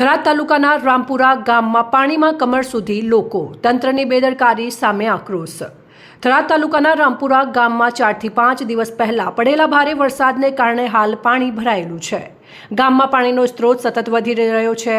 થરાદ તાલુકાના રામપુરા ગામમાં પાણીમાં કમર સુધી લોકો, તંત્રની બેદરકારી સામે આક્રોશ. થરાદ તાલુકાના રામપુરા ગામમાં ચારથી પાંચ દિવસ પહેલા પડેલા ભારે વરસાદને કારણે હાલ પાણી ભરાયેલું છે. ગામમાં પાણીનો સ્ત્રોત સતત વધી રહ્યો છે.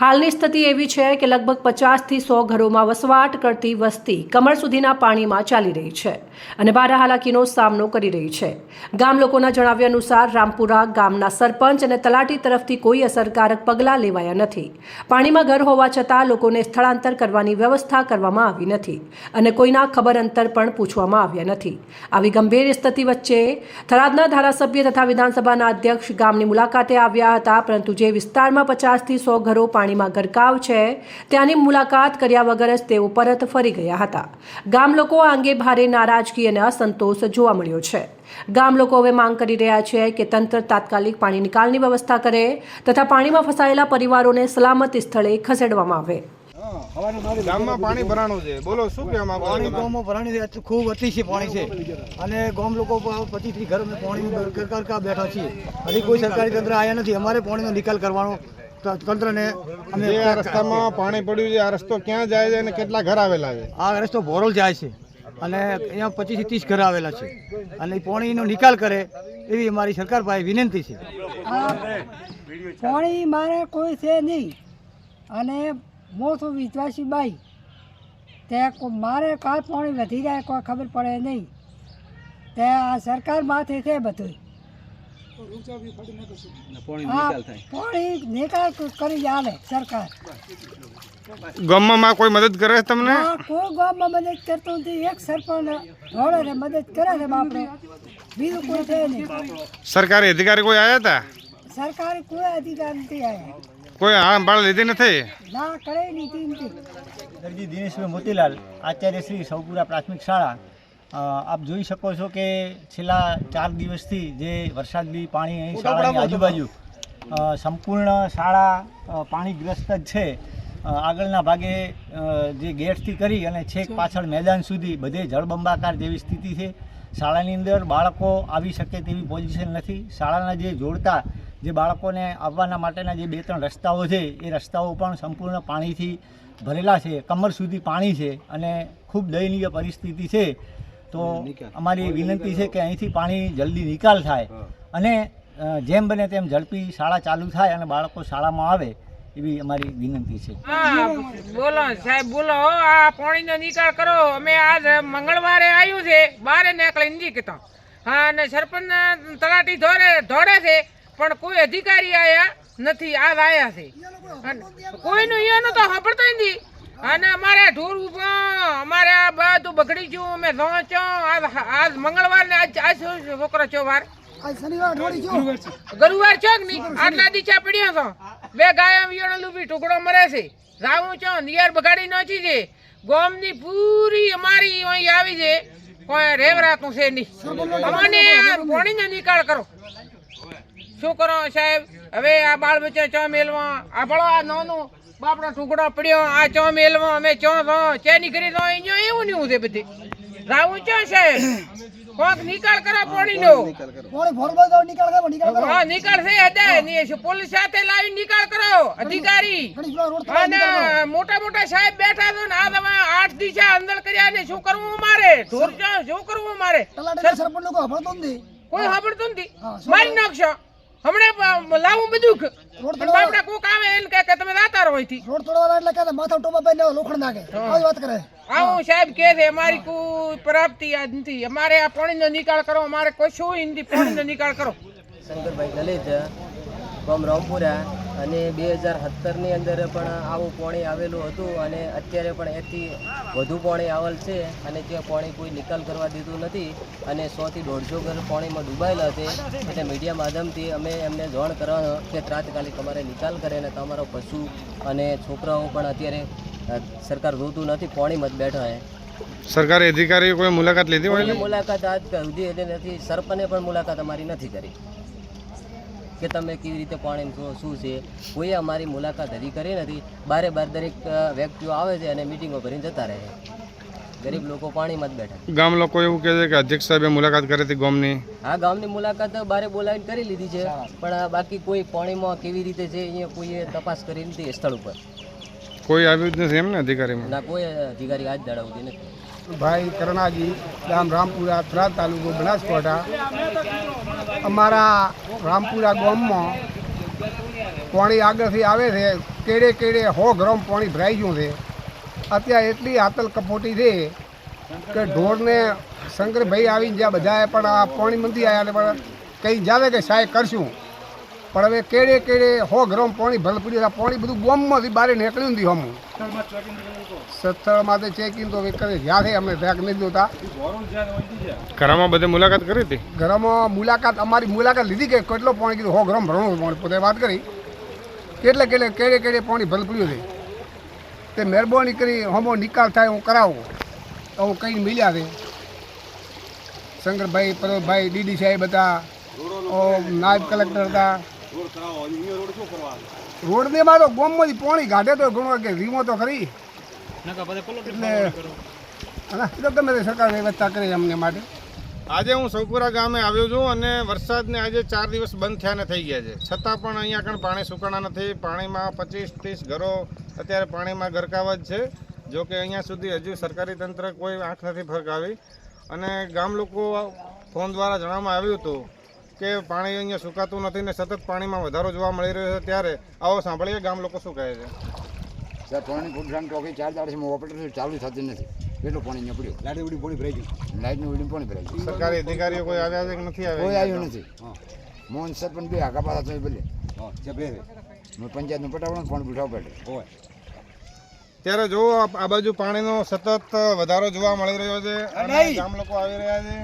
હાલની સ્થિતિ એવી છે કે લગભગ પચાસથી સો ઘરોમાં વસવાટ કરતી વસ્તી કમર સુધીના પાણીમાં ચાલી રહી છે અને હાલાકીનો સામનો કરી રહી છે. ગામ લોકોના જણાવ્યા અનુસાર રામપુરા ગામના સરપંચ અને તલાટી તરફથી કોઈ અસરકારક પગલાં લેવાયા નથી. પાણીમાં ઘર હોવા છતાં લોકોને સ્થળાંતર કરવાની વ્યવસ્થા કરવામાં આવી નથી અને કોઈના ખબર અંતર પણ પૂછવામાં આવ્યા નથી. આવી ગંભીર સ્થિતિ વચ્ચે થરાદના ધારાસભ્ય તથા વિધાનસભાના અધ્યક્ષ ગામની મુલાકાતે આવ્યા હતા, પરંતુ જે વિસ્તારમાં પચાસથી સો ઘરો પાણીમાં ગરકાવ છે, ત્યાંની મુલાકાત કર્યા વગર જ તેઓ પરત ફરી ગયા હતા. ગામ લોકો આ અંગે ભારે નારાજગી અને અસંતોષ જોવા મળ્યો છે. ગામ લોકો હવે માંગ કરી રહ્યા છે કે તંત્ર તાત્કાલિક પાણી નિકાલની વ્યવસ્થા કરે તથા પાણીમાં ફસાયેલા પરિવારોને સલામત સ્થળે ખસેડવામાં આવે. ગામમાં પાણી ભરાણું છે. બોલો શું કહેવા માંગો પાણી? ગામમાં ભરાણી છે ખૂબ અતિશય પાણી છે. અને ગામ લોકો પચીસ ત્રીસ ઘર અમે પાણી કરકા બેઠા છીએ. હજી કોઈ સરકારી તંત્ર આવ્યા નથી. અમારે પાણીનો નિકાલ કરવાનો તંત્રને અમે આ રસ્તામાં પાણી પડ્યું છે આ રસ્તો ક્યાં જાય છે અને કેટલા ઘર આવેલા છે? આ રસ્તો ભોરોલ જાય છે. અને અહીંયા પચીસથી ત્રીસ ઘર આવેલા છે. અને પાણીનો નિકાલ કરે એવી અમારી સરકાર પાસે વિનંતી છે. પાણી મારે કોઈ છે નહીં. અને મોટો વિશ્વાસી બાઈ. તે મારે કાંઈ પાણી વધી જાય કોઈ ખબર પડે નહીં. તે આ સરકાર માથે છે બધું હા પાણી નિકાલ ક- કરી આવે સરકાર. ગામમાં કોઈ મદદ કરે તમને? આ કોઈ ગામમાં મદદ કરતો નથી. એક સરપંચ રોડે ને મદદ કરે છે બાપરે. બીજું કોઈ છે નહીં. સરકારી અધિકારી કોઈ આવ્યા હતા? સરકારી કોઈ અધિકારી નથી આવ્યા કોઈ હાંભાળ લીધી નથી? ના કરે નથી નથી દરજી દિનેશભાઈ મોતીલાલ આચાર્ય શ્રી સૌપુરા પ્રાથમિક શાળા. આપ જોઈ શકો છો કે છેલ્લા ચાર દિવસથી જે વરસાદી પાણી અહીં શાળાની આજુબાજુ સંપૂર્ણ શાળા પાણીગ્રસ્ત જ છે. આગળના ભાગે જે ગેટથી કરી અને છેક પાછળ મેદાન સુધી બધે જળબંબાકાર જેવી સ્થિતિ છે. શાળાની અંદર બાળકો આવી શકે તેવી પોઝિશન નથી. શાળાના જે જોડતા જે બાળકોને આવવાના માટેના જે બે ત્રણ રસ્તાઓ છે એ રસ્તાઓ પણ સંપૂર્ણ પાણીથી ભરેલા છે કમર સુધી પાણી છે અને ખૂબ દયનીય પરિસ્થિતિ છે. તો અમારી વિનંતી છે કે અહીંથી પાણી જલ્દી નિકાલ થાય અને જેમ બને તેમ ઝડપી શાળા ચાલુ થાય અને બાળકો શાળામાં આવે એવી અમારી વિનંતી છે. હા બોલો સાહેબ બોલો આ પાણીનો નિકાલ કરો. અમે આજ મંગળવારે આવ્યું છે. બારે નીકળી નથી કહેતા. હા અને સરપંચ તલાટી ધોરે ધોડે છે. પણ કોઈ અધિકારી આયા નથી આજ આયા છે. કોઈનું અહીંયાનું તો સાંભળતો નથી. અને અમારે ઢોર ઊભા અમારે આ બધું બગડી ગયું અમે ધો છો આજ આજ મંગળવાર ને આજ આજ છોકરો છો વાર? ગરુવાર છો. કે નહીં? આટલા દીચા પડ્યો છો બે ગાયો વિયાણેલું બી ટુકડો મરે છે. રાવું છો નિયર બગાડી નાખી છે. ગોમની પૂરી અમારી અહીં આવી છે. કોઈ રેવરાતું છે નહીં. અમને પાણીનો નિકાળ કરો. શું કરો સાહેબ? હવે આ બાળ બચ્ચા ચો મેલવા? આ ભળો આ નાનું બાપનો ટુકડો પડ્યો. આ ચો મેલવા? અમે ચો તો ચેની કરી દો અહીં એવું નહીં છે બધી. રાવું ચો સાહેબ? કોક નિકાલ કરો હા નિકાલ હતા ની પોલીસ સાથે લાવી નિકાલ કરો. અધિકારી. અને મોટા મોટા સાહેબ બેઠા છો ને આ તમે આઠ દિશા અંદર કર્યા ને શું કરવું મારે ઢોર છો, શું કરવું મારે કોઈ સાંભળતું નથી? મારી નાખશો? હમણે લાવું બધું બાપડા કોક આવે એને કહે કે તમે દાતા વાત કરે. આવું સાહેબ કે છે અમારી કોઈ પ્રાપ્તિ યાદ નથી. અમારે આ પાણીનો નિકાલ કરો અમારે કોઈ શું નથી પાણીનો નિકાલ કરો. શંકરભાઈ દલિત ગામ રામપુરા. અને બે હજાર સત્તરની અંદર પણ આવું પાણી આવેલું હતું અને અત્યારે પણ એથી વધુ પાણી આવેલ છે અને ત્યાં પાણી કોઈ નિકાલ કરવા દીધું નથી અને સોથી દોઢસો ઘર પાણીમાં ડૂબાયેલા છે. એટલે મીડિયા માધ્યમથી અમે એમને જાણ કરવા કે તાત્કાલિક અમારે નિકાલ કરે અને તમારો પશુ અને છોકરાઓ પણ અત્યારે સરકાર જોતું નથી પાણીમાં જ બેઠા છે. સરકારી અધિકારીઓ કોઈ મુલાકાત લીધી હોય મુલાકાત આજ સુધી એટલે નથી. સરપંચે પણ મુલાકાત અમારી નથી કરી. કે તમે કેવી રીતે પાણી શું શું છે? કોઈએ અમારી મુલાકાત હજી કરી નથી. બારે બાર દરેક વ્યક્તિઓ આવે છે અને મિટિંગો કરીને જતા રહે છે. ગરીબ લોકો પાણીમાં જ બેઠા ગામ લોકો એવું કહે છે કે અધ્યક્ષ સાહેબે મુલાકાત કરી હતી ગામની. આ ગામની મુલાકાત બારે બોલાવીને કરી લીધી છે. પણ બાકી કોઈ પાણીમાં કેવી રીતે છે અહીંયા કોઈએ તપાસ કરી નથી એ સ્થળ ઉપર. કોઈ આવ્યું જ નથી એમ ને અધિકારીમાં? ના કોઈ અધિકારી આજ દડાવતી નથી. ભાઈ કરણાજી ગામ રામપુરા થરાદ તાલુકો બનાસકાંઠા. અમારા રામપુરા ગામમાં પાણી આગળથી આવે છે, કેડે કેડે હો ગ્રામ પાણી ભરાઈ ગયું છે. અત્યારે એટલી આતલ કપોટી છે કે ઢોરને શંકરભાઈ આવીને જ્યાં બધાએ પણ આ પાણી મંદી આવ્યા પણ કંઈ જાવે કે સાહેબ કરશું. પણ હવે કેડે કેડે હો ગ્રામ પાણી ભર પડી. પાણી બધું ગોમમાંથી બહાર નીકળ્યું નથી હમું. સત્તરમાં તો ચેકિંગ તો કરે જ્યાં અમે ટ્રેક નથી જોતા. ઘરમાં બધે મુલાકાત કરી હતી? ઘરમાં મુલાકાત અમારી મુલાકાત લીધી કે કેટલો પાણી કીધું? હો ગ્રામ ભરવાનું પાણી પોતે વાત કરી. કેટલે કેટલે કેડે કેડે પાણી ભલ પડ્યું છે. તે મહેરબાની કરી હમો નિકાલ થાય હું કરાવું. તો હું કંઈ મળ્યા છે. શંકરભાઈ પરોભાઈ ડીડી સાહેબ હતા. ઓ નાયબ કલેક્ટર હતા. રોડને માં તો ગોમમાંથી પાણી કાઢે તો ઘણો કે વીમો તો ખરી. એટલે ગમે તે સરકાર વ્યવસ્થા કરે અમને માટે. આજે હું સૌપુરા ગામે આવ્યો છું અને વરસાદને આજે ચાર દિવસ બંધ થયા ને થઈ ગયા છે. છતાં પણ અહીંયા આગળ પાણી સુકાણા નથી. પાણીમાં પચીસ ત્રીસ ઘરો અત્યારે પાણીમાં ગરકાવ જ છે. જો કે અહીંયા સુધી હજુ સરકારી તંત્ર કોઈ આંખ નથી ફરકાવી. અને ગામ લોકો ફોન દ્વારા જણાવવામાં આવ્યું હતું કે પાણી અહીંયા સુકાતું નથી ને સતત પાણીમાં વધારો જોવા મળી રહ્યો છે ત્યારે આવો સાંભળીએ ગામ લોકો શું કહે છે? સર પાણી ફૂટરામ ટોકી ચાર દાડે ઓપરેટર ચાલુ થતી નથી. કેટલું પાણી અહીંયા પડ્યું? લાઇટ ઉડી પાણી ભરાઈ ગયું. લાઇટનું ઉડી પાણી ભરાઈ ગયું. સરકારી અધિકારીઓ કોઈ આવ્યા છે કે નથી કોઈ આવ્યું નથી. મોહન સરપંચ બે આગા થઈ ભલે. હું પંચાયતનું પટાવવાનું પણ ઉઠાવ પડે ત્યારે જો આ બાજુ પાણીનો સતત વધારો જોવા મળી રહ્યો છે ગામ લોકો આવી રહ્યા છે.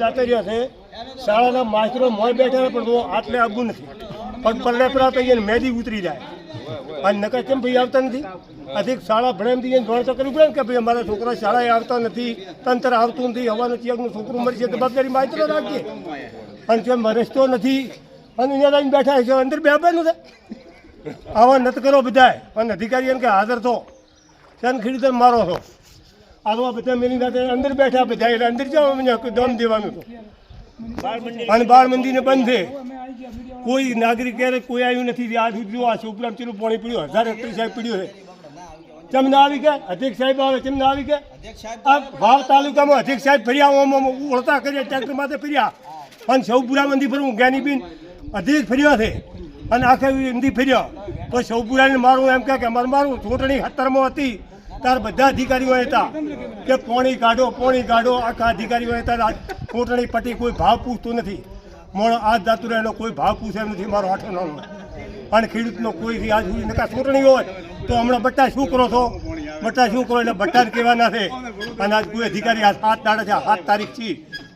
જાતે રહ્યા છે. શાળાના માસ્ટરો મોય બેઠા પણ તો આટલે આવવું નથી. પણ પલ્લે પરા તો અહીંયા મેદી ઉતરી જાય. અને નકર કેમ ભાઈ આવતા નથી? અધિક શાળા ભણે એમ અહીંયા જાણ તો કરવું પડે ને કે ભાઈ અમારા છોકરા શાળાએ આવતા નથી તંત્ર આવતું નથી હવાનું ચિયાકનું છોકરું મરી છે જવાબદારી માસ્ટરો રાખીએ. અને કેમ રસ્તો નથી અને અહીંયા બેઠા છે અંદર બે છે. આવા નત કરો બધાય. પણ અધિકારી એમ કે હાજર થો ત્યાં ખીડી મારો છો. આવા બધા મેલી સાથે અંદર બેઠા બધા, એટલે અંદર જાઓ દમ દેવાનું અને બાળ મંદિરને બંધ છે. કોઈ નાગરિક ક્યારે કોઈ આવ્યું નથી. આ સુધી આ છોકરા ચેલું પાણી પીડ્યું, હજાર હેક્ટર સાહેબ પીડ્યું છે. કેમ ના આવી ગયા? અધ્યક્ષ સાહેબ આવે કેમ ના આવી ગયા? આ ભાવ તાલુકામાં અધ્યક્ષ સાહેબ ફર્યા ઓળતા કર્યા, ટ્રેક્ટર માથે ફર્યા. અને સૌપુરા મંદિર ફરવું જ્ઞાનીબીન અધ્યક્ષ ફર્યા છે. અને આખા મંદિર ફર્યા. તો સૌપુરાને મારું એમ કે મારે મારું ચૂંટણી સત્તરમાં હતી ત્યારે બધા અધિકારીઓ હતા કે પોણી કાઢો પોણી કાઢો, આખા અધિકારીઓ હતા. ચૂંટણી પટી કોઈ ભાવ પૂછતું નથી. મોણ આ જાતું કોઈ ભાવ પૂછે નથી, મારો આઠો નાનો અને ખેડૂતનો કોઈ આજ સુધી નકા ચૂંટણી હોય, તો હમણાં બટ્ટા શું કરો છો? બટ્ટા શું કરો એટલે બટ્ટા કહેવાના છે અને આજ કોઈ અધિકારી સાત દાડા છે સાત તારીખ છે.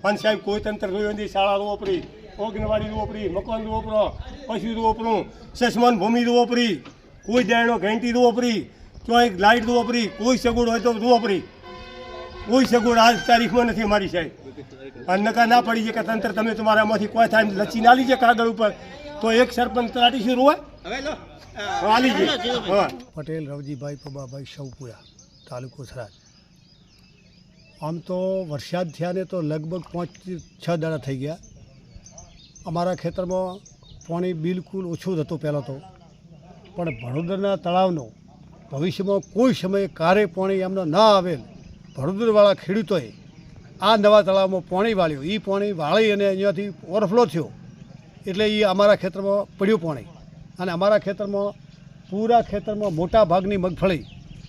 અને સાહેબ, કોઈ તંત્ર જોયું નથી શાળા રોપરી ઓગણવાડી રોપરી મકાન રોપરો પશુ રોપરું સસમાન ભૂમિ રોપરી કોઈ દાયણો ઘંટી રોપરી ચોઈક લાઇટ રોપરી કોઈ સગવડ હોય તો રોપરી કોઈ સગવડ આજ તારીખમાં નથી અમારી સાહેબ. અને નકા ના પડી છે કે તંત્ર તમે તમારામાંથી કોઈ થાય એમ લચી ના લીજે કાગળ ઉપર તો એક સરપંચ ત્રાટી શું હા હા. પટેલ રવજીભાઈ પબાભાઈ સૌપુયા તાલુકો સરાજ. આમ તો વરસાદ થયા ને તો લગભગ પાંચ છ દાડા થઈ ગયા. અમારા ખેતરમાં પાણી બિલકુલ ઓછું થતું પહેલાં તો. પણ ભડોદરના તળાવનો ભવિષ્યમાં કોઈ સમયે કારે પાણી એમને ના આવેલ ભડોદરવાળા ખેડૂતોએ આ નવા તળાવમાં પાણી વાળ્યું. એ પાણી વાળી અને અહીંયાથી ઓવરફ્લો થયો. એટલે એ અમારા ખેતરમાં પડ્યું પાણી. અને અમારા ખેતરમાં પૂરા ખેતરમાં મોટા ભાગની મગફળી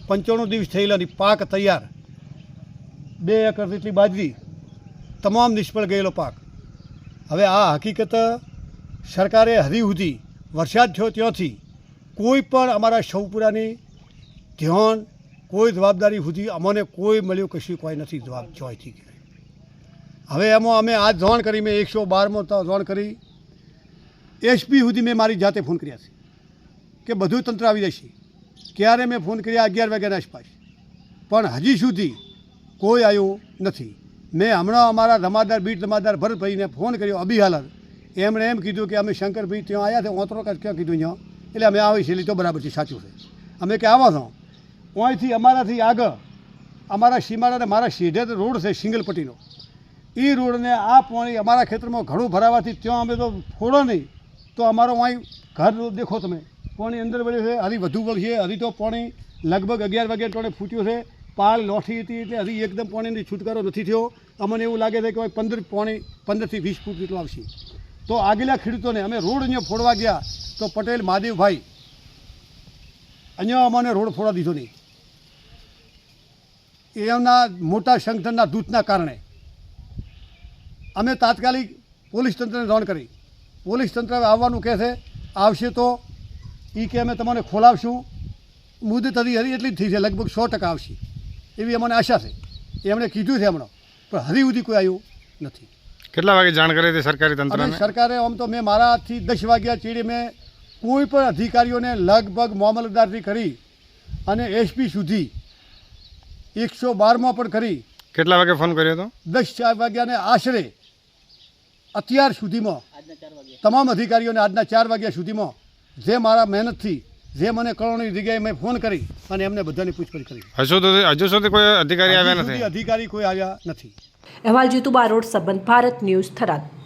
પંચાણું દિવસ થયેલાની પાક તૈયાર. બે એકર જેટલી બાજરી, તમામ નિષ્ફળ ગયેલો પાક. હવે આ હકીકત સરકારે હરી સુધી વરસાદ થયો ત્યાંથી કોઈ પણ અમારા શવપુરાની ધ્યાન, કોઈ જવાબદારી સુધી અમને કોઈ મળ્યું કશું કોઈ નથી જવાબ જોઈતી હવે એમાં અમે આ જાણ કરી, મેં એકસો બારમાં જાણ કરી. એસપી સુધી મેં મારી જાતે ફોન કર્યા છે કે બધું તંત્ર આવી જશે. ક્યારે મેં ફોન કર્યા? અગિયાર વાગ્યાના આસપાસ. પણ હજી સુધી કોઈ આવ્યું નથી. મેં હમણાં અમારા રમાદાર, બીટ રમાદાર ભરતભાઈને ફોન કર્યો અભી હાલત એમણે એમ કીધું કે અમે શંકરભાઈ ત્યાં આવ્યા છે, ઓતરો ક્યાં કીધું ત્યાં? એટલે અમે આવી છીએ તો બરાબર છે, સાચું છે. અમે કે આવો છો. અહીંથી અમારાથી આગળ, અમારા સીમાડાને મારા સીધે રોડ છે સિંગલ પટ્ટીનો એ રોડને આ પાણી અમારા ખેતરમાં ઘણું ભરાવાથી ત્યાં અમે તો ફોડો નહીં. તો અમારો અહીં ઘર દેખો તમે. પાણી અંદર વળ્યું છે હરી વધુ વળશે હરી તો પાણી લગભગ અગિયાર વાગ્યા ટોળે ફૂટ્યું છે. પાળ લોઠી હતી એટલે હરી એકદમ પાણીની છુટકારો નથી થયો. અમને એવું લાગે છે કે ભાઈ પંદર પાણી, પંદરથી વીસ ફૂટ જેટલું આવશે. તો આગલા ખેડૂતોને અમે રોડ અહીંયા ફોડવા ગયા તો પટેલ મહાદેવભાઈ, અહીંયા અમને રોડ ફોડવા દીધો નહીં. એમના મોટા સંગઠનના દૂતના કારણે. અમે તાત્કાલિક પોલીસ તંત્રને જાણ કરી. પોલીસ તંત્ર આવવાનું કહે છે, આવશે તો એ કે અમે તમને ખોલાવશું. મુદત હજી હરી એટલી જ થઈ છે, લગભગ સો ટકા આવશે. એવી અમને આશા છે. એ એમણે કીધું છે હમણાં. પણ હજી સુધી કોઈ આવ્યું નથી. કેટલા વાગે જાણ કરી હતી સરકારી તંત્ર તંત્રને? સરકારે આમ તો મેં મારાથી દસ વાગ્યા ચીડી મેં કોઈ પણ અધિકારીઓને લગભગ મામલતદારથી કરી અને એસપી સુધી એકસો બારમાં પણ કરી. કેટલા વાગે ફોન કર્યો હતો? દસ ચાર વાગ્યાને આશરે અત્યાર સુધીમાં તમામ અધિકારીઓને આજના ચાર વાગ્યા સુધીમાં જે મારા મહેનતથી જે મને કરોડની જગ્યાએ મેં ફોન કરી અને એમને બધાની પૂછપરછ કરી. હજુ હજુ સુધી કોઈ અધિકારી આવ્યા નથી? અધિકારી કોઈ આવ્યા નથી. અહેવાલ જીતુ બારોટ સંબંધ ભારત ન્યૂઝ થરાદ.